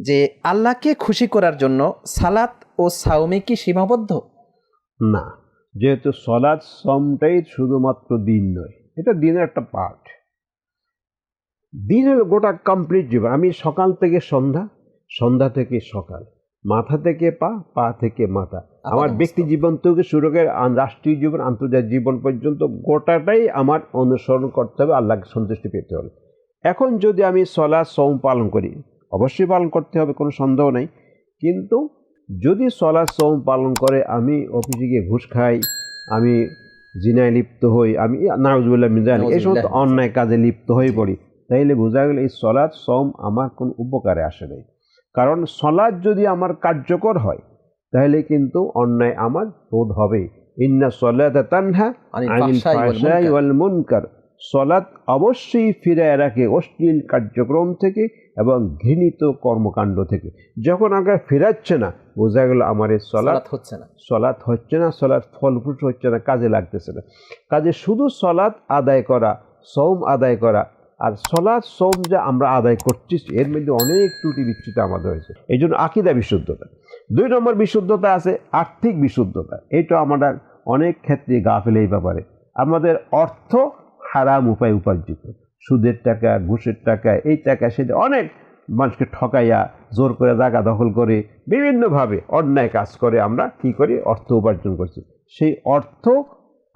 যে আল্লাহকে খুশি করার জন্য সালাত ও সাওমে কি সীমাবদ্ধ? না যেহেতু সলাদ সমটাই শুধুমাত্র দিন নয় এটা দিনের একটা পার্ট দিন হলো গোটা কমপ্লিট জীবন আমি সকাল থেকে সন্ধ্যা সন্ধ্যা থেকে সকাল মাথা থেকে পা পা থেকে মাথা। আমার ব্যক্তি জীবন থেকে শুরু করে রাষ্ট্রীয় জীবন আন্তর্জাতিক জীবন পর্যন্ত গোটাটাই আমার অনুসরণ করতে হবে আল্লাহকে সন্তুষ্টি পেতে হবে। এখন যদি আমি সলা সম পালন করি অবশ্যই পালন করতে হবে কোনো সন্দেহ নেই। কিন্তু যদি সলা সম পালন করে আমি অফিসে গিয়ে ঘুষ খাই আমি জিনায় লিপ্ত হই আমি নাউজুল্লাহ মিজান এই সমস্ত অন্যায় কাজে লিপ্ত হয়ে পড়ি তাইলে বোঝা গেল এই সলাদ সম আমার কোনো উপকারে আসে নাই। কারণ সলাদ যদি আমার কার্যকর হয় তাহলে কিন্তু অন্যায় আমার বোধ হবে। ইন্না সলাত তানহা আনিল ফাহশাই ওয়াল মুনকার। সলাৎ অবশ্যই ফিরায় রাখে অশ্লীল কার্যক্রম থেকে এবং ঘৃণিত কর্মকাণ্ড থেকে। যখন আগে ফেরাচ্ছে না বোঝা গেল আমার এই সলাৎ হচ্ছে না। সলাৎ হচ্ছে না সলাৎ ফলপ্রসূ হচ্ছে না কাজে লাগতেছে না। কাজে শুধু সলাৎ আদায় করা সৌম আদায় করা আর সলাৎ সৌম যা আমরা আদায় করছি এর মধ্যে অনেক ত্রুটি বিচ্ছুতি আমাদের হয়েছে। এই জন্য আকিদা বিশুদ্ধতা। দুই নম্বর বিশুদ্ধতা আছে আর্থিক বিশুদ্ধতা। এইটা আমরা অনেক ক্ষেত্রে গাফেল এই ব্যাপারে। আমাদের অর্থ হারাম উপায় উপার্জিত। সুদের টাকা ঘুষের টাকা এই টাকা সেটা অনেক মানুষকে ঠকাইয়া জোর করে জায়গা দখল করে বিভিন্নভাবে অন্যায় কাজ করে আমরা কি করি? অর্থ উপার্জন করছি। সেই অর্থ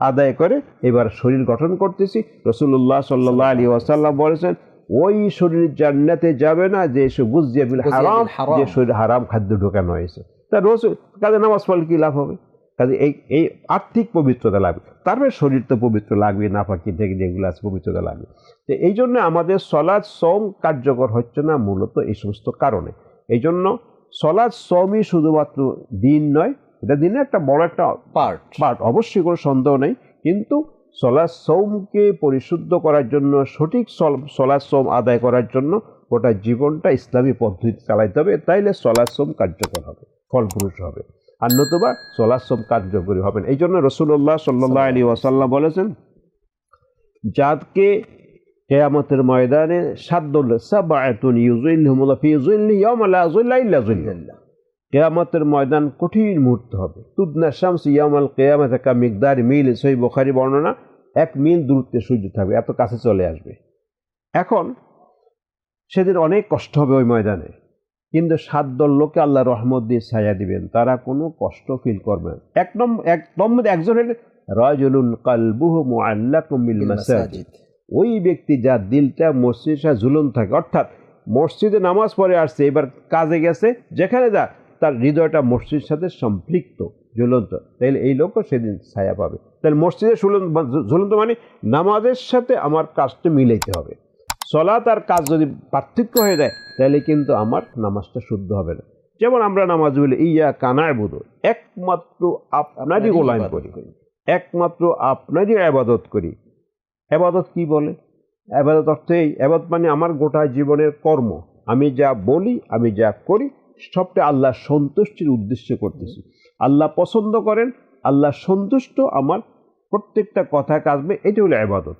আদায় করে এবার শরীর গঠন করতেছি। রসুল্লাহ সাল্লাহ আলী ওয়াসাল্লাম বলেছেন ওই শরীর জান্নাতে যাবে না যে সে গুজিয়া বিল হারাম হারাম। যে শরীর হারাম খাদ্য ঢোকানো হয়েছে। তা রসুল কাজে নামাজ পড়লে কি লাভ হবে? কাজে এই এই আর্থিক পবিত্রতা লাগবে। তারপরে শরীর তো পবিত্র লাগবে না নাফাকি থেকে যেগুলো আছে পবিত্রতা লাগবে। তো এই জন্য আমাদের সলাদ সম কার্যকর হচ্ছে না মূলত এই সমস্ত কারণে। এই জন্য সলাদ সমই শুধুমাত্র দিন নয় এটা দিনের একটা বড় একটা পার্ট। পার্ট। অবশ্যই কোনো সন্দেহ নেই কিন্তু সলাদ সোমকে পরিশুদ্ধ করার জন্য সঠিক সল- সলাদ সোম আদায় করার জন্য গোটা জীবনটা ইসলামী পদ্ধতি চালাইতে হবে। তাইলে সলাদ সোম কার্যকর হবে ফলপুরুষ হবে। আর নতুবা সলাদ সোম কার্যকরী হবে না এই জন্য রসুল্লাহ সাল্লাহ আলী ওয়াসাল্লাম বলেছেন, যাদকে কেয়ামতের ময়দানে কেয়ামতের ময়দান কঠিন মুহূর্ত হবে। তুদনা শামস ইয়ামাল কেয়ামত কা মিকদার মিল সই বোখারি বর্ণনা, এক মিল দূরত্বে সূর্য থাকবে, এত কাছে চলে আসবে। এখন সেদিন অনেক কষ্ট হবে ওই ময়দানে। কিন্তু সাত দল লোকে আল্লাহ রহমত দিয়ে ছায়া দিবেন। তারা কোনো কষ্ট ফিল করবে না। এক নম্বর এক নম্বর একজনের রাজুলুন কালবুহু মুআল্লাকুম বিল মাসাজিদ। ওই ব্যক্তি যার দিলটা মসজিদের সাথে ঝুলন থাকে। অর্থাৎ মসজিদে নামাজ পড়ে আসছে এবার কাজে গেছে যেখানে যা তার হৃদয়টা মসজিদের সাথে সম্পৃক্ত ঝুলন্ত। তাইলে এই লোকও সেদিন ছায়া পাবে। তাহলে মসজিদে ঝুলন ঝুলন্ত মানে নামাজের সাথে আমার কাজটা মিলাইতে হবে। সলাৎ আর কাজ যদি পার্থক্য হয়ে যায় তাহলে কিন্তু আমার নামাজটা শুদ্ধ হবে না। যেমন আমরা নামাজ বলি ইয়া কানায় বুধ একমাত্র আপনারই গোলাম করি। একমাত্র আপনারই আবাদত করি। আবাদত কি বলে? আবাদত অর্থ এই আবাদত মানে আমার গোটা জীবনের কর্ম। আমি যা বলি আমি যা করি সবটা আল্লাহ সন্তুষ্টির উদ্দেশ্যে করতেছি। আল্লাহ পছন্দ করেন আল্লাহ সন্তুষ্ট আমার প্রত্যেকটা কথা কাজবে এটা হলো আবাদত